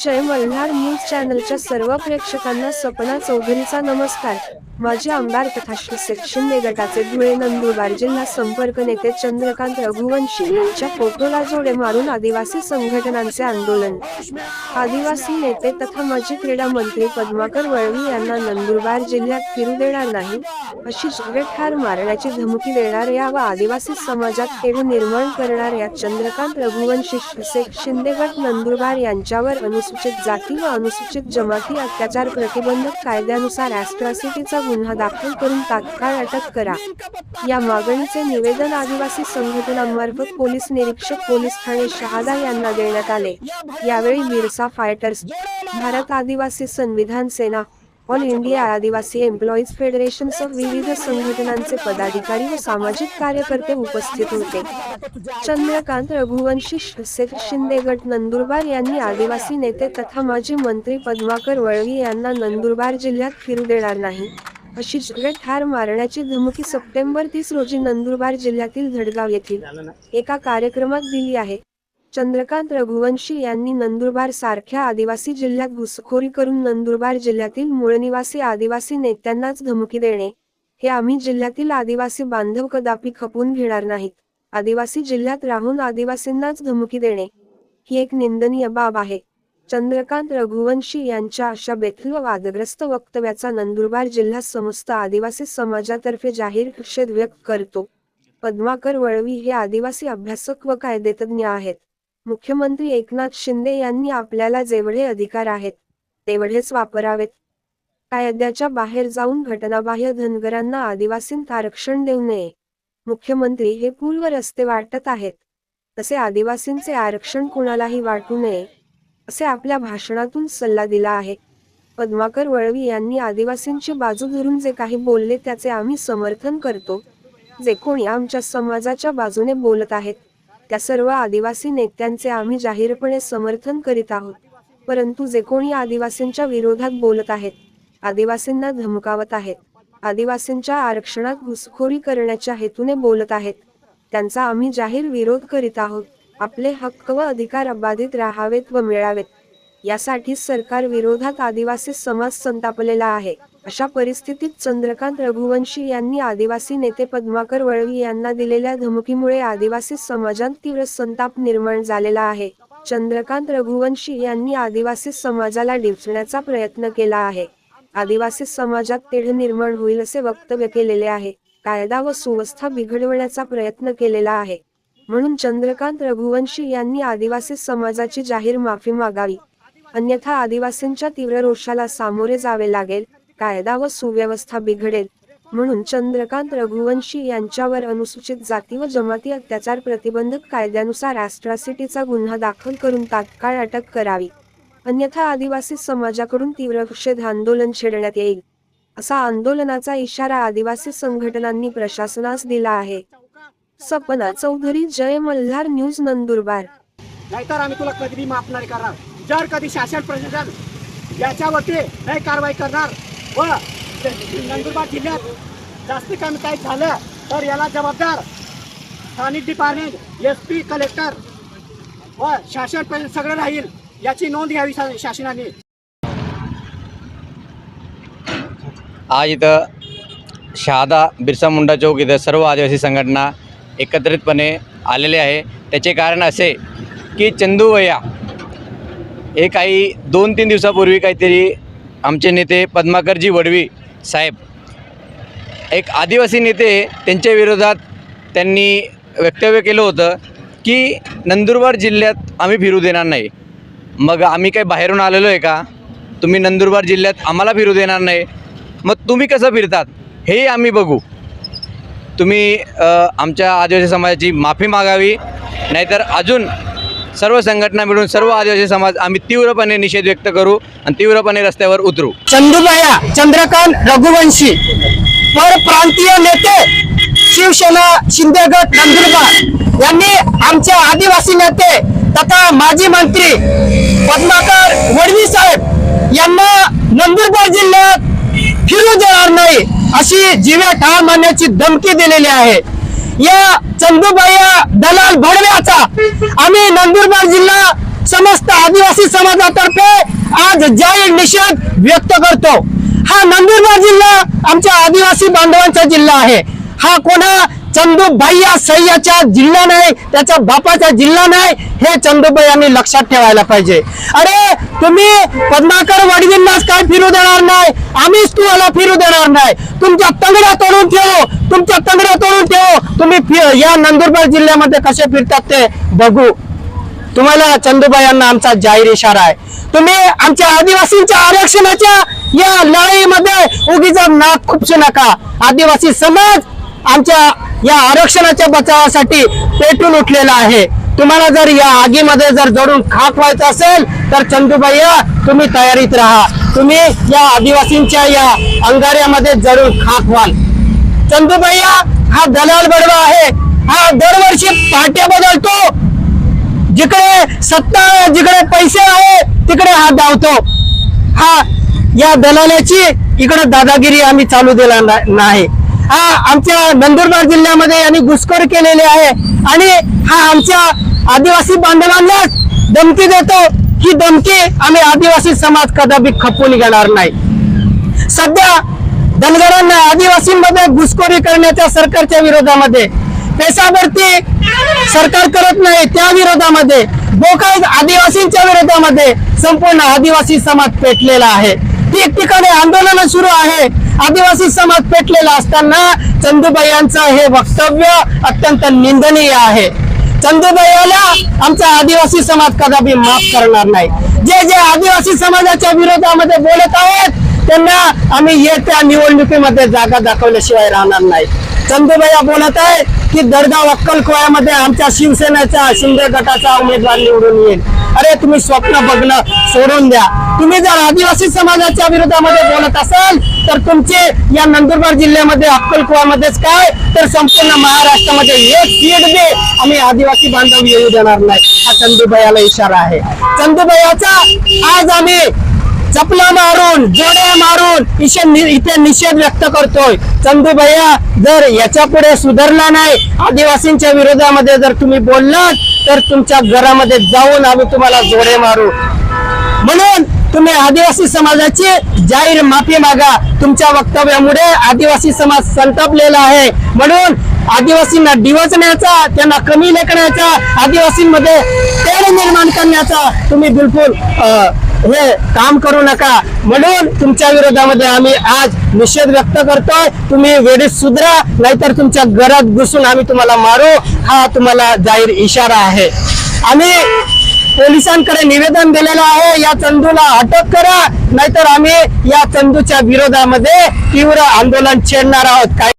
जय Malhar news चॅनलच्या सर्व प्रेक्षकांना सपना चौधरीचा नमस्कार. माजी आमदार तथा श्री शिंदे गटाचे धुळे नंदुरबार जिल्हा संपर्क नेते चंद्रकांत रघुवंशी यांच्या फोटोला जोडे मारून आदिवासी संघटनांचे आंदोलन. आदिवासी नेते तथा माजी क्रीडा मंत्री पद्माकर वळवी यांना नंदुरबार जिल्ह्यात फिरू देणार नाही अशी जीवे ठार मारण्याची धमकी देणाऱ्या व आदिवासी समाजात तेढ निर्माण करणाऱ्या चंद्रकांत रघुवंशी शेख शिंदे गट नंदुरबार यांच्यावर अनुसूचित जाती व अनुसूचित जमाती अत्याचार प्रतिबंधक कायद्यानुसार ऍस्ट्रॉसिटीचा गुन्हा दाखल करून तात्काळ अटक करा. या मागणीचे निवेदन आदिवासी संघटनांमार्फत पोलीस निरीक्षक पोलीस ठाणे शहादा यांना देण्यात आले. यावेळी बिरसा फायटर्स भारत आदिवासी संविधान सेना ऑल इंडिया आदिवासी एम्प्लॉईज फेडरेशनसह विविध संघटनांचे पदाधिकारी व सामाजिक कार्यकर्ते उपस्थित होते. चंद्रकांत रघुवंशी शेख शिंदे गट नंदुरबार यांनी आदिवासी नेते तथा माजी मंत्री पद्माकर वळवी यांना नंदुरबार जिल्ह्यात फिरू देणार नाही. अशी जीवे ठार मारण्याची धमकी सप्टेंबर तीस रोजी नंदुरबार जिल्ह्यातील धडगाव येथील एका कार्यक्रमात दिली आहे. चंद्रकांत रघुवंशी यांनी नंदुरबार सारख्या आदिवासी जिल्ह्यात घुसखोरी करून नंदुरबार जिल्ह्यातील मूळनिवासी आदिवासी नेत्यांनाच धमकी देणे हे आम्ही जिल्ह्यातील आदिवासी बांधव कदापि खपून घेणार नाहीत. आदिवासी जिल्ह्यात राहून आदिवासींनाच धमकी देणे ही एक निंदनीय बाब आहे. चंद्रकांत रघुवंशी यांच्या अशा बेथल व वादग्रस्त वक्तव्याचा नंदुरबार जिल्हा समस्त आदिवासी समाजातर्फे जाहीर निषेध व्यक्त करतो. पद्माकर वळवी हे आदिवासी अभ्यासक व कायदेतज्ञ आहेत. मुख्यमंत्री एकनाथ शिंदे यांनी आपल्याला जेवढे अधिकार आहेत तेवढेच वापरावेत. कायद्याच्या बाहेर जाऊन घटनाबाह्य धनगरांना आदिवासींत आरक्षण देऊ नये. मुख्यमंत्री हे पूल व रस्ते वाटत आहेत. तसे आदिवासींचे आरक्षण कुणालाही वाटू नये. असे आपल्या भाषणातून सल्ला दिला आहे. पद्माकर वळवी यांनी आदिवासींची बाजू धरून जे काही बोलले त्याचे आम्ही समर्थन करतो. जे कोणी आमच्या समाजाच्या बाजूने बोलत आहेत त्या सर्व आदिवासी नेत्यांचे आम्ही जाहीरपणे समर्थन करीत आहोत. परंतु जे कोणी आदिवासींच्या विरोधात बोलत आहेत आदिवासींना धमकावत आहेत आदिवासींच्या आरक्षणात घुसखोरी करण्याच्या हेतूने बोलत आहेत त्यांचा आम्ही जाहीर विरोध करीत आहोत. आपले हक्क व अधिकार अबाधित राहावेत व मिळावेत. यासाठी सरकार विरोधात आदिवासी समाज संतापलेला आहे. अशा परिस्थितीत चंद्रकांत रघुवंशी यांनी आदिवासी नेते पद्माकर वळवी यांना दिलेल्या धमकीमुळे आदिवासी समाजात तीव्र संताप निर्माण झालेला आहे. चंद्रकांत रघुवंशी यांनी आदिवासी समाजाला डिवचण्याचा प्रयत्न केला आहे. आदिवासी समाजात तेढ निर्माण होईल असे वक्तव्य केलेले आहे. कायदा व सुव्यवस्था बिघडवण्याचा प्रयत्न केलेला आहे. म्हणून चंद्रकांत रघुवंशी यांनी आदिवासी समाजाची जाहीर माफी मागावी. अन्यथा आदिवासींच्या तीव्र रोषाला सामोरे जावे लागेल कायदा व सुव्यवस्था बिघडेल. म्हणून चंद्रकांत रघुवंशी यांच्यावर अनुसूचित जाती व जमाती अत्याचार प्रतिबंधक कायद्यानुसार ॲस्ट्रॉसिटीचा गुन्हा दाखल करून तात्काळ अटक करावी. अन्यथा आदिवासी समाजाकडून तीव्र निषेध आंदोलन छेडण्यात येईल. असा आंदोलनाचा इशारा आदिवासी संघटनांनी प्रशासनास दिला आहे. सपना चौधरी जय मल्हार न्यूज नंदुरबार. नाहीतर आम्ही तुला कधी माफ नाही करणार. जर कधी शासन प्रशासन याच्यावरती नाही कारवाई करणार व नंदुरबार जिल्ह्यात जास्त कमी काही झालं तर याला जबाबदार स्थानिक डिपार्टमेंट एस पी कलेक्टर व शासन प्रशासन सगळं राहील याची नोंद घ्यावी शासनाने. आज इथं शहादा बिरसा मुंडा चौक इथं सर्व आदिवासी संघटना एकत्रितपणे आलेले आहे. त्याचे कारण असे की चंदूवया हे काही दोन तीन दिवसापूर्वी काहीतरी आमचे नेते पद्माकरजी वडवी साहेब एक आदिवासी नेते त्यांच्या विरोधात त्यांनी वक्तव्य केलं होतं की नंदुरबार जिल्ह्यात आम्ही फिरू देणार नाही. मग आम्ही काही बाहेरून आलेलो आहे का? तुम्ही नंदुरबार जिल्ह्यात आम्हाला फिरू देणार नाही. मग तुम्ही कसं फिरतात? हेही आम्ही बघू. तुम्ही आमच्या आदिवासी समाजाची माफी मागावी नाहीतर अजून सर्व संघटना मिळून सर्व आदिवासी समाज आम्ही तीव्रपणे निषेध व्यक्त करू आणि तीव्रपणे रस्त्यावर उतरू. चंदुबाया चंद्रकांत रघुवंशी परप्रांतीय नेते शिवसेना शिंदे गट नंदुरबार यांनी आमच्या आदिवासी नेते तथा माजी मंत्री पद्माकर वडवी साहेब यांना नंदुरबार जिल्ह्यात फिरू देणार नाही. अशी जीव्या ठार मारण्याची धमकी दिलेली आहे. या चंदूबाई दलाल भडव्याचा आम्ही नंदुरबार जिल्हा समस्त आदिवासी समाजातर्फे आज जाहीर निषेध व्यक्त करतो. हा नंदुरबार जिल्हा आमच्या आदिवासी बांधवांचा जिल्हा आहे. हा कोणा चंदूबाई या सह्याचा जिल्हा नाही त्याच्या बापाचा जिल्हा नाही हे चंदूबाई यांनी लक्षात ठेवायला पाहिजे. अरे तुम्ही पद्माकर वडवींनाच काय फिरू देणार नाही? आम्हीच तुम्हाला फिरू देणार नाही. तुमच्या तंगड्या तोडून ठेवू तुमच्या तंगड्या तोडून ठेवू. तुम्ही या नंदुरबार जिल्ह्यामध्ये कसे फिरतात ते बघू. तुम्हाला चंदूबाई यांना आमचा जाहीर इशारा आहे. तुम्ही आमच्या आदिवासींच्या आरक्षणाच्या या लढाईमध्ये उगीच नाक खुपसू नका. आदिवासी समाज आमच्या या आरक्षणाच्या बचावासाठी पेटून उठलेला आहे. तुम्हाला जर या आगीमध्ये जर जडून खाक व्हायचं असेल तर चंदूबाईया तुम्ही तयारीत राहा. तुम्ही या आदिवासींच्या या अंगाऱ्यामध्ये जडून खाक व्हाल. चंदूबाईया हा दलाल बडवा आहे. हा दरवर्षी पाट्या बदलतो. जिकडे सत्ता जिकडे पैसे आहे तिकडे हा धावतो. हा या दलालाची इकडे दादागिरी आम्ही चालू दिला ना- नाही. हा आमच्या नंदुरबार जिल्ह्यामध्ये यांनी घुसखोर केलेली आहे. आणि हा आमच्या आदिवासी बांधवांनाच धमकी देतो. ही धमकी आम्ही आदिवासी समाज कदापि खपून घेणार नाही. सध्या धनगरांना आदिवासींमध्ये घुसखोरी करण्याच्या सरकारच्या विरोधामध्ये पैसा भरती सरकार करत नाही त्या विरोधामध्ये बोकाळ आदिवासींच्या विरोधामध्ये संपूर्ण आदिवासी समाज पेटलेला आहे. ठिकठिकाणी आंदोलन सुरू आहे. आदिवासी समाज पेटलेला असताना चंदूबाई यांचं हे वक्तव्य अत्यंत निंदनीय आहे. चंदूबाईला आमचा आदिवासी समाज कदापि माफ करणार नाही. जे जे आदिवासी समाजाच्या विरोधामध्ये बोलत आहेत त्यांना आम्ही येत्या निवडणुकीमध्ये जागा दाखवल्याशिवाय राहणार नाही. चंदूबाई बोलत आहेत की दडगाव अक्कलकोळ्यामध्ये आमच्या शिवसेनेचा शिंदे गटाचा उमेदवार निवडून येईल. अरे तुम्ही स्वप्न बघणं सोडून द्या. तुम्ही जर आदिवासी समाजाच्या विरोधामध्ये बोलत असाल तर तुमचे या नंदुरबार जिल्ह्यामध्ये अक्कलकोळामध्येच काय? तर संपूर्ण महाराष्ट्रामध्ये एक सीट दे. आम्ही आदिवासी बांधव येऊ देणार नाही. हा चंदूबयाला इशारा आहे. चंदूबयाचा आज आम्ही चपला मारून जोड्या मारून इशे इथे निषेध व्यक्त करतोय. चंदू भैया जर याच्यापुढे सुधारला नाही आदिवासींच्या विरोधामध्ये जर तुम्ही बोललात तर तुमच्या घरामध्ये जाऊन आम्ही तुम्हाला जोडे मारू. म्हणून तुम्ही आदिवासी समाजाची जाहीर माफी मागा. तुमच्या वक्तव्यामुळे आदिवासी समाज संतापलेला आहे. म्हणून आदिवासींना डिवचण्याचा त्यांना कमी लेखण्याचा आदिवासींमध्ये तेढ निर्माण करण्याचा तुम्ही बिलकुल अं, हे काम करू नका. म्हणून तुमच्या विरोधामध्ये आम्ही आज निषेध व्यक्त करतोय. तुम्ही वेळेत सुधरा नाहीतर तुमच्या घरात घुसून आम्ही तुम्हाला मारू. हा तुम्हाला जाहीर इशारा आहे. आम्ही पोलिसांकडे निवेदन दिलेलं आहे. या चंदूला अटक करा. नाहीतर आम्ही या चंदूच्या विरोधामध्ये तीव्र आंदोलन छेडणार आहोत. काय